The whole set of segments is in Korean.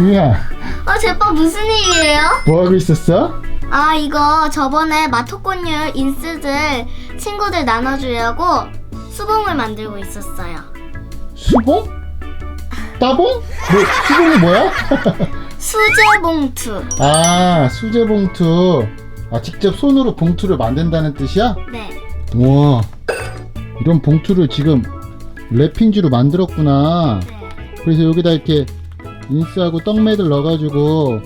지우야 어, 제빠 무슨 일이에요? 뭐 하고 있었어? 아, 이거 저번에 마토꽃율 인스들 친구들 나눠주려고 수봉을 만들고 있었어요. 수봉? 따봉? 뭐 수봉이 뭐야? 수제 봉투. 아 수제 봉투 아 직접 손으로 봉투를 만든다는 뜻이야? 네. 우와 이런 봉투를 지금 랩핑지로 만들었구나 네. 그래서 여기다 이렇게 인스하고 떡매들 넣어가지고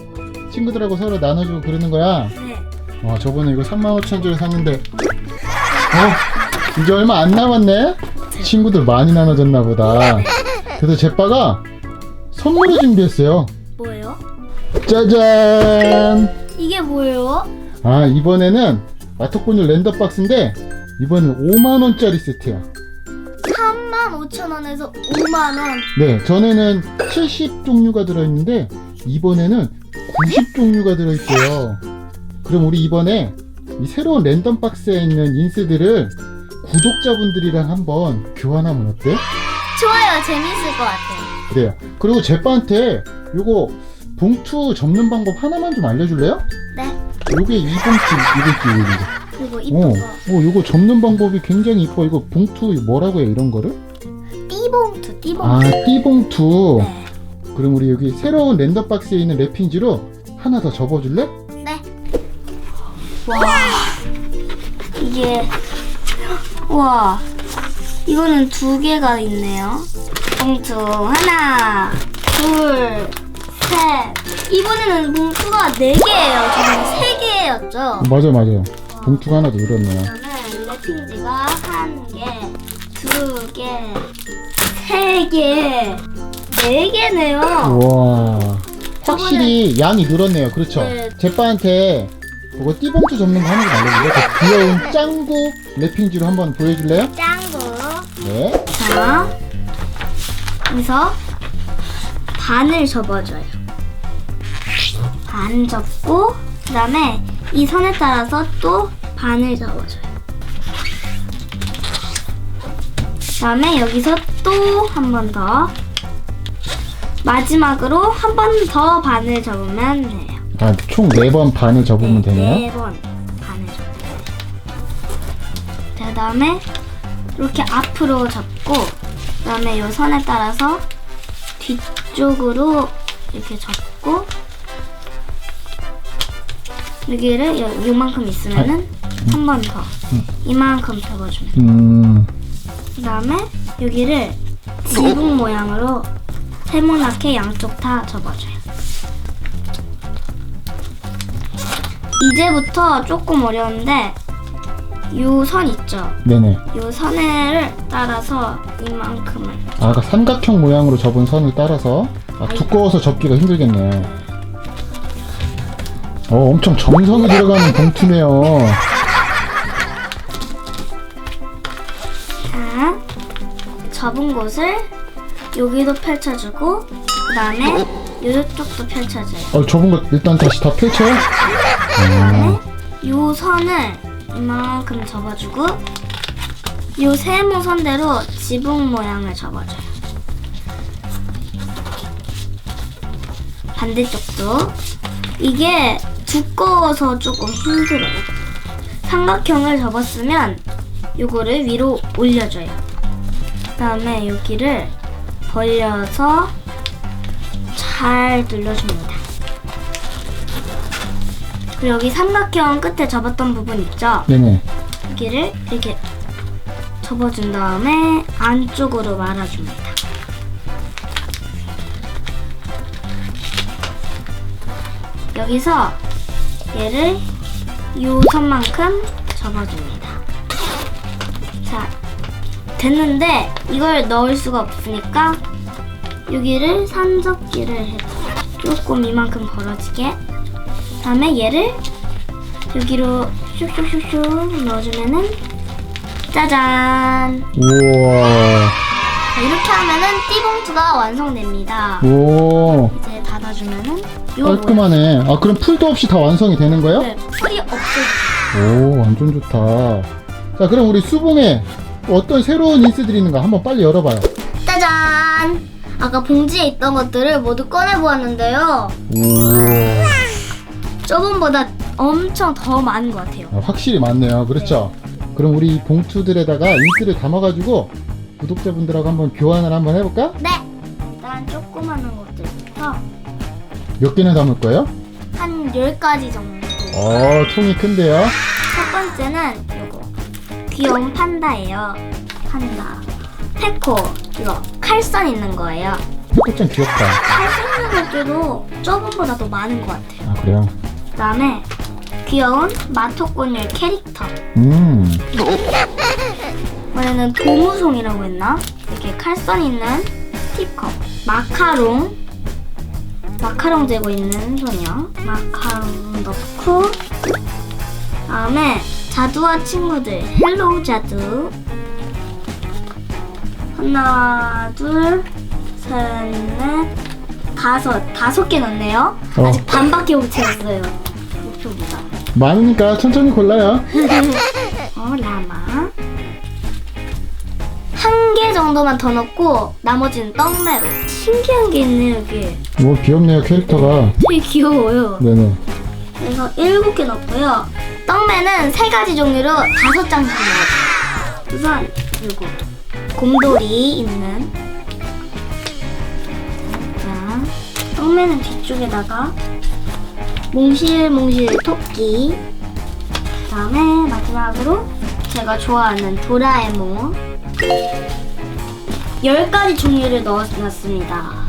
친구들하고 서로 나눠주고 그러는 거야? 네. 와 저번에 이거 35,000원짜리 샀는데. 어? 이제 얼마 안 남았네? 친구들 많이 나눠줬나 보다. 그래서 제빠가 선물을 준비했어요. 뭐예요? 짜잔! 이게 뭐예요? 아 이번에는 마토코뉴 랜덤박스인데 이번엔 5만원짜리 세트야 3만 5천 원에서 5만 원. 네 전에는 70 종류가 들어있는데 이번에는 90 종류가 들어있대요 그럼 우리 이번에 이 새로운 랜덤 박스에 있는 인스들을 구독자분들이랑 한번 교환하면 어때? 좋아요. 재밌을 것 같아요. 그래요 그리고 제빠한테 요거 봉투 접는 방법 하나만 좀 알려줄래요? 네. 요게 이 봉투 이거 끼고 있 는거 그리고 어, 이쁜 거. 어, 이거 접는 방법이 굉장히 이뻐. 이거 봉투 뭐라고 해 이런 거를? 띠봉투, 띠봉투. 아, 띠봉투. 네. 그럼 우리 여기 새로운 랜덤 박스에 있는 랩핑지로 하나 더 접어줄래? 네. 와. 이게. 와. 이거는 두 개가 있네요. 봉투 하나, 둘, 셋. 이번에는 봉투가 네 개예요. 저는 세 개였죠. 맞아, 맞아. 봉투가 하나 더 늘었네요. 저는 랩핑지가 한 개, 두 개, 세 개, 네 개네요. 와, 확실히 양이 늘었네요. 그렇죠? 네. 제빠한테 그거 띠봉투 접는 거 하는 거 알려줄래? 그 귀여운 짱구 랩핑지로 한번 보여줄래요? 짱구. 네. 자, 여기서 반을 접어줘요. 반 접고, 그 다음에 이 선에 따라서 또 반을 접어줘요. 그 다음에 여기서 또 한 번 더. 마지막으로 한 번 더 반을 접으면 돼요. 아, 총 네 번 반을 접으면 되네요. 네 번 반을 접어요. 그 다음에 이렇게 앞으로 접고 그 다음에 이 선에 따라서 뒤쪽으로 이렇게 접고 여기를 요, 요만큼 있으면은 한 번 더 이만큼 접어주면 음, 그 다음에 여기를 지붕 모양으로 세모나게 양쪽 다 접어줘요. 이제부터 조금 어려운데 요 선 있죠? 네네. 요 선을 따라서 이만큼을 아, 아까 삼각형 모양으로 접은 선을 따라서 아, 두꺼워서 접기가 힘들겠네. 어, 엄청 정성이 들어가는 봉투네요. 자 접은 곳을 여기도 펼쳐주고 그 다음에 요쪽도 펼쳐줘요. 어, 접은 거 일단 다시 다 펼쳐요? 그 다음에 요 선을 이만큼 접어주고 요 세모 선대로 지붕 모양을 접어줘요. 반대쪽도 이게 두꺼워서 조금 힘들어요. 삼각형을 접었으면 요거를 위로 올려줘요. 그 다음에 여기를 벌려서 잘 눌러줍니다. 그리고 여기 삼각형 끝에 접었던 부분 있죠? 네네. 여기를 이렇게 접어준 다음에 안쪽으로 말아줍니다. 여기서 얘를 요 선만큼 접어줍니다. 자, 됐는데 이걸 넣을 수가 없으니까 여기를 산접기를 해서 조금 이만큼 벌어지게 다음에 얘를 여기로 슉슉슉슉 넣어주면은 짜잔 우와. 자, 이렇게 하면은 띠봉투가 완성됩니다 오. 이제 닫아주면은 요. 깔끔하네. 아, 그럼 풀도 없이 다 완성이 되는 거예요? 네, 풀이 없어요 오, 완전 좋다. 자, 그럼 우리 수봉에 어떤 새로운 인스들이 있는가 한번 빨리 열어봐요. 짜잔 아까 봉지에 있던 것들을 모두 꺼내 보았는데요. 오. 저번보다 엄청 더 많은 것 같아요. 아, 확실히 많네요. 그렇죠? 그럼 우리 봉투들에다가 인스를 담아가지고 구독자분들하고 한번 교환을 한번 해볼까? 네. 일단 조그마한 것들부터 몇 개나 담을 거예요? 한 10가지 정도. 어, 통이 큰데요? 첫 번째는 이거 귀여운 판다예요. 판다. 페코 이거 칼선 있는 거예요. 꽃장 귀엽다. 칼선 있는 것들도 저번보다 더 많은 것 같아요. 아, 그래요? 그 다음에 귀여운 마토꼬뉴 캐릭터. 음. 이번에는 도무송이라고 했나? 이렇게 칼선 있는 스티커. 마카롱. 마카롱 재고 있는 소녀. 마카롱 넣고. 다음에 자두와 친구들. 헬로우 자두. 하나, 둘, 셋, 넷, 다섯. 다섯 개 넣었네요. 어. 아직 반밖에 못 채웠어요. 목표보다. 많으니까 천천히 골라요. 어, 라마. 정도만 더 넣고 나머지는 떡메로. 신기한 게 있네요, 여기. 오, 귀엽네요, 캐릭터가. 되게 귀여워요. 네네. 그래서 일곱 개 넣고요. 떡메는 세 가지 종류로 다섯 장씩 넣어요. 우선 이거 곰돌이 있는. 자, 떡메는 뒤쪽에다가 몽실몽실 토끼. 그 다음에 마지막으로 제가 좋아하는 도라에몽. 10가지 종류를 넣어놨습니다.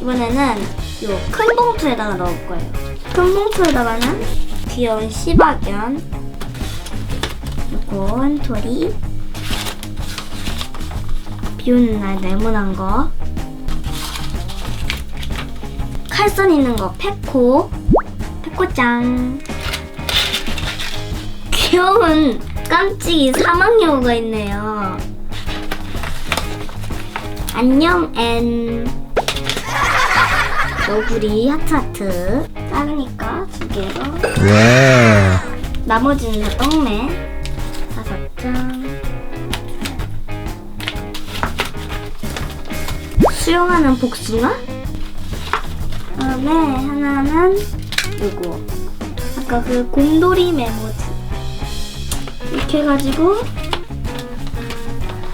이번에는 요 큰 봉투에다가 넣을 거예요. 큰 봉투에다가는 귀여운 시바견, 요거 원토리, 비 오는 날 네모난 거, 칼선 있는 거 페코, 페코짱, 귀여운 깜찍이 사막여우가 있네요. 안녕 앤 너구리 하트 하트. 작으니까 두 개로. 와. 나머지는 다 떡매 다섯 장. 수영하는 복숭아? 그다음에 하나는 요거. 아까 그 곰돌이 메모지. 이렇게 해가지고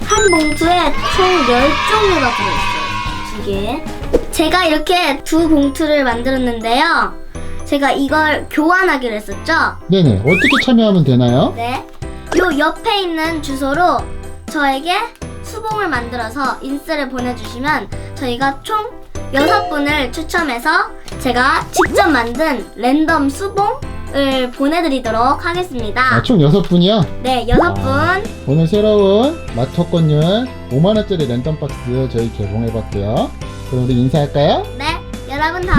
한 봉투에 총 10종류가 들어있어요 두 개 제가 이렇게 두 봉투를 만들었는데요 제가 이걸 교환하기로 했었죠 네네. 어떻게 참여하면 되나요? 네. 요 옆에 있는 주소로 저에게 수봉을 만들어서 인스를 보내주시면 저희가 총 6분을 추첨해서 제가 직접 만든 랜덤 수봉 을 보내드리도록 하겠습니다. 아, 총 여섯 분이요? 네, 6분. 오늘 새로운 마토권율 5만원짜리 랜덤박스 저희 개봉해봤고요. 그럼 우리 인사할까요? 네, 여러분 다음에